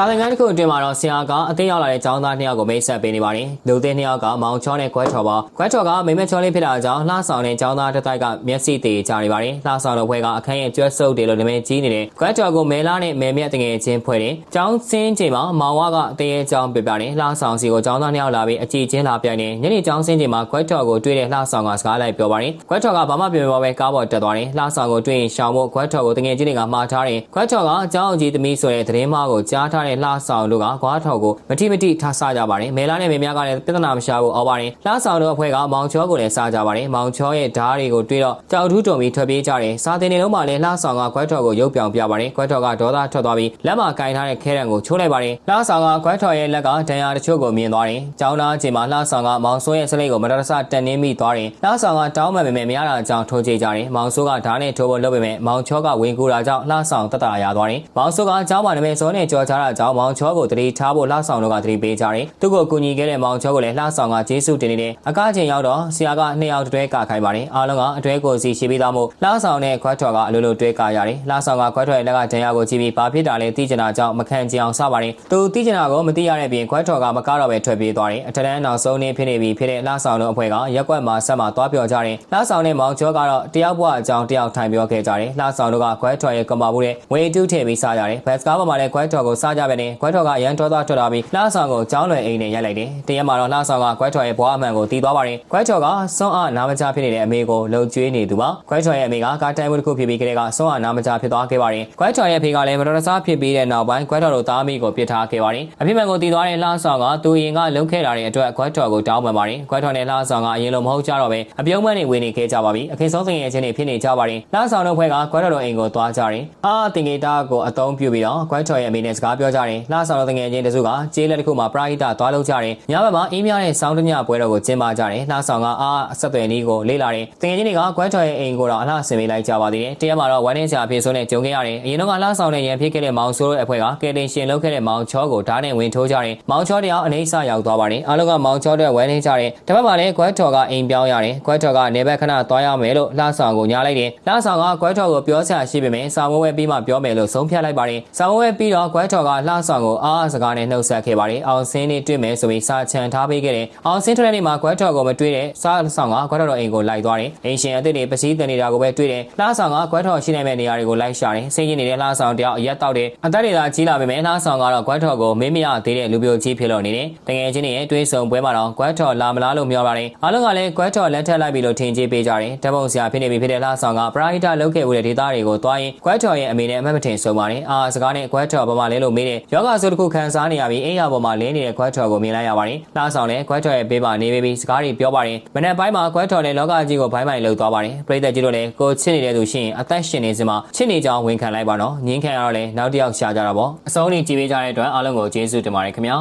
စာသင်ခန်းတစ်ခုအတွင်းမှာတော့ဆရာကအသိရောက်လာတဲ့ကျောင်းသားနှစ်ယောက်ကိုမိတ်ဆက်ပေးနေပါတယ်လူသစ်နှစ်ယောက်ကမောင်ချောနဲ့ကွဲထော်ပါကွဲထော်ကမိမချောလေးဖြစ်တာကြောင့်လှဆောင်တဲ့ကျောင်းသားတစ်တိုက်ကမျက်စိသေးကြနေပါတယ်လှဆောင်တဲ့ဘွဲကအခန်းရဲ့ကျွတ်ဆုပ်တယ်လို့နာမည်ကြီးနေတယ်ကွဲထော်ကိုမဲလားနဲ့မဲမြတ်တငယ်ချင်းဖွဲ့တယ်ကျောင်းစင်းချိန်မှာမောင်ဝါကအသေးရဲ့ကျောင်းပြပြတယ်လှဆောင်စီကိုကျောင်းသားနှစ်ယောက်လာပြီးအကြည့်ချင်းလာပြိုင်နေညနေကျောင်းစင်းချိန်မှာကွဲထော်ကိုတွေ့တဲ့လှဆောင်ကစကားလိုက်ပြောပါတယ်ကွဲထော်ကဘာမှပြောမပြောပဲကားပေါ်တက်သွားတယ်လှဆောင်ကိုတွေ့ရင်ရှောင်ဖို့ကွဲထော်ကိုတငယ်ချင်းတွေကမှားထားတယ်ကွဲထော်ကအကျောင်းအကြီးသမီးဆိုတဲ့သတင်းမှားကိုကြားထားတဲ့လှဆောင်တို့ကကွာထော်ကိုမတိမတိထားစားကြပါတယ်မဲလားနဲ့မေမြကလည်းပြဿနာမရှာဘူးအော်ပါတယ်လှဆောင်တို့အဖွဲ့ကမောင်ချောကိုလည်းစားကြပါတယ်မောင်ချောရဲ့ဓားတွေကိုတွေ့တော့ကြောက်ထူးတုံပြီးထွက်ပြေးကြတယ်စာတင်နေလုံးမှာလည်းလှဆောင်ကကွဲထော်ကိုရုပ်ပြောင်ပြပါတယ်ကွဲထော်ကဒေါသထွက်သွားပြီးလက်မှာကင်ထားတဲ့ခဲရန်ကိုချိုးလိုက်ပါတယ်လှဆောင်ကကွဲထော်ရဲ့လက်ကဒဏ်ရာတချို့ကိုမြင်သွားတယ်ကျောင်းသားအချိန်မှာလှဆောင်ကမောင်ဆိုးရဲ့စလိတ်ကိုမတော်တဆတက်နှင်းမိသွားတယ်လှဆောင်ကတောင်းမှန်ပေမဲ့မရတာကြောင့်ထိုးချေကြတယ်မောင်ဆိုးကဓားနဲ့ထိုးဖို့လုပ်ပေမဲ့မောင်ချောကဝင်ကူတာကြောင့်လှဆောင်တက်တာရသွားတယ်မောင်ဆိုးကကျောင်းမှာနာမည်စောနဲ့ကြော်ချတာကြောင့်မောင်ချောကိုတတိထားဖို့လှဆောင်တို့ကတတိပေးကြတယ်သူ့ကိုကူညီခဲ့တဲ့မောင်ချောကိုလည်းလှဆောင်ကကျေးဇူးတင်နေတယ်အကားချိန်ရောက်တော့ဆရာကနှစ်ယောက်တွဲကခိုင်းပါတယ်အားလုံးကအတွဲကိုစီရှိပြီးသားမို့လှဆောင်နဲ့ခွက်ထော်ကအလိုလိုတွဲကရတယ်လှဆောင်ကခွက်ထော်ရဲ့လက်ကဒဏ်ရာကိုကြည့်ပြီးဘာဖြစ်တာလဲသိချင်တာကြောင့်မခံကြအောင်စပါတယ်သူသိချင်တာကိုမသိရတဲ့ပြင်ခွက်ထော်ကမကားတော့ပဲထွက်ပြေးသွားတယ်အထက်တန်းနောက်ဆုံးနေ့ဖြစ်နေပြီဖြစ်တဲ့လှဆောင်တို့အဖွဲ့ကရက်ကွက်မှာဆက်မှာသွားပြောကြတယ်လှဆောင်နဲ့မောင်ချောကတော့တယောက်ဘွားအကြောင်းတယောက်ထိုင်ပြောခဲ့ကြတယ်လှဆောင်တို့ကခွက်ထော်ရဲ့ကမာဘူးနဲ့ဝေတူးထည့်ပြီးစားကြတယ်ဘတ်စကားပေါ်မှာလည်းခွက်ထော်ကိုစားကြပဲနဲ့ခွက်ထော်ကရန်ထွက်သွားထွက်လာပြီးလှဆောင်ကိုကြောင်းလွယ်အိမ်နဲ့ရိုက်လိုက်တယ်တရက်မှာတော့လှဆောင်ကခွက်ထော်ရဲ့ဘွားအမှန်ကိုတီးသွားပါတယ်ခွက်ထော်ကစွန့်အားနာမချဖြစ်နေတဲ့အမေကိုလှုပ်ကြွေးနေသူပါခွက်ထော်ရဲ့အမေကကားတိုင်မှုတစ်ခုဖြစ်ပြီးကလေးကစွန့်အားနာမချဖြစ်သွားခဲ့ပါတယ်ခွက်ထော်ရဲ့ဖေကလည်းမတော်တဆဖြစ်ပြီးတဲ့နောက်ပိုင်းခွက်ထော်တို့သားမိကိုပြစ်ထားခဲ့ပါတယ်အဖြစ်မှန်ကိုတီးသွားတဲ့လှဆောင်ကသူရင်ကလုံခဲ့လာတဲ့အတွက်ခွက်ထော်ကိုတောင်းပန်ပါတယ်ခွက်ထော်နဲ့လှဆောင်ကအရင်လိုမဟုတ်ကြတော့ပဲအပြုံးမန်းနေဝင်နေခဲ့ကြပါပြီအခေဆုံးစင်ရဲ့အချင်းတွေဖြစ်နေကြပါတယ်လှဆောင်တို့ဖွဲ့ကခွက်ထော်တို့အိမ်ကိုသွားကြတယ်အာတင်ဂေတာကိုအသုံးပြုပြီးတော့ခွက်ထော်ရဲ့အမေနဲ့စကားပြောကြတယ်လှဆောင်တို့တငယ်ချင်းတစုကကျေးလက်တစ်ခုမှာပရာဟိတသွားလုပ်ကြတယ်ညဘက်မှာအေးမြတဲ့စောင်းတညပွဲတော်ကိုကျင်းပကြတယ်လှဆောင်ကအာအဆက်သွယ်နည်းကိုလေ့လာတယ်တငယ်ချင်းတွေကခွက်ထော်ရဲ့အိမ်ကိုတော့အလှဆင်ပေးလိုက်ကြပါသေးတယ်တရက်မှာတော့ဝမ်းနေစရာဖြစ်ဆိုးနဲ့ကြုံခဲ့ရတယ်အရင်တော့ကလှဆောင်နဲ့ရန်ဖြစ်ခဲ့တဲ့မောင်ဆိုးရဲ့အဖွဲ့ကကယ်တင်ရှင်လုပ်ခဲ့တဲ့မောင်ချောကိုဓာတ်နဲ့ဝင်ထိုးကြတယ်မောင်ချောတရားအနေဆရောက်သွားပါတယ်အားလုံးကမောင်ချောတဲ့ဝမ်းနေကြတယ်တစ်ဖက်မှာလည်းခွက်ထော်ကအိမ်ပြောင်းရတယ်ခွက်ထော်ကနေဘက်ခဏသွားရမယ်လို့လှဆောင်ကိုညားလိုက်တယ်လှဆောင်ကခွက်ထော်ကိုပြောဆရာရှိပေမဲ့စာမွေးပြီးမှပြောမယ်လို့ဆုံးဖြတ်လိုက်ပါတယ်စာမွေးပြီးတော့ခွက်ထော်ကလှဆောင်ကိုအားအစကားနဲ့နှုတ်ဆက်ခဲ့ပါတယ်အောင်စင်းနေတွေ့မယ်ဆိုပြီးစာချန်ထားပေးခဲ့တယ်အောင်စင်းထွက်တဲ့နေ့မှာခွက်ထော်ကိုမတွေ့တဲ့စာဆောင်ကခွက်ထော်တော်အိမ်ကိုလိုက်သွားတယ်အိမ်ရှင်အသစ်တွေပစည်းတင်နေတာကိုပဲတွေ့တယ်လှဆောင်ကခွက်ထော်ရှိနိုင်မဲ့နေရာတွေကိုလိုက်ရှာတယ်စိတ်ကြီးနေတဲ့လှဆောင်တယောက်အရက်တောက်တယ်အသက်တွေသာကြီးလာပေမဲ့လှဆောင်ကတော့ခွက်ထော်ကိုမင်းမရသေးတဲ့လူပြိုကြီးဖြစ်လို့နေတယ်တကယ်ချင်းရဲ့တွေးဆုံပွဲမှာတော့ခွက်ထော်လာမလားလို့မျှော်ပါတယ်အားလုံးကလည်းခွက်ထော်လက်ထက်လိုက်ပြီးလို့ထင်ကြီးပေးကြတယ်တပုံစရာဖြစ်နေပြီဖြစ်တဲ့လှဆောင်ကပရာဟိတလုပ်ခဲ့ဦးတဲ့ဒေသတွေကိုသွားရင်ခွက်ထော်ရဲ့အမေနဲ့အမတ်မထင်ဆုံးပါတယ်အာစကားနဲ့ခွက်ထော်ဘာမှလဲလို့မေးတယ်ယောဂဆိုတစ်ခုခံစားနေရပြီးအိမ်ရပေါ်မှာလင်းနေတဲ့ခွက်ထော်ကိုမြင်လိုက်ရပါတယ်လှဆောင်လည်းခွက်ထော်ရဲ့ပေးပါနေပြီးစကားတွေပြောပါတယ်မနေ့ပိုင်းမှာခွက်ထော်နဲ့လောကကြီးကိုဘိုင်းဘိုင်းလှုပ်သွားပါတယ်ပြည်သက်ကြီးတို့လည်းကိုချစ်နေတဲ့သူရှိရင်အသက်ရှင်နေစမှာချစ်နေကြောင်းဝန်ခံလိုက်ပါတော့ငင်းခံရတော့လည်းနောက်တစ်ယောက်ရှာကြတာပေါ့အဆုံးထိကြည်ပေးကြတဲ့အတွက်အားလုံးကိုကျေးဇူးတင်ပါတယ်ခင်ဗျာ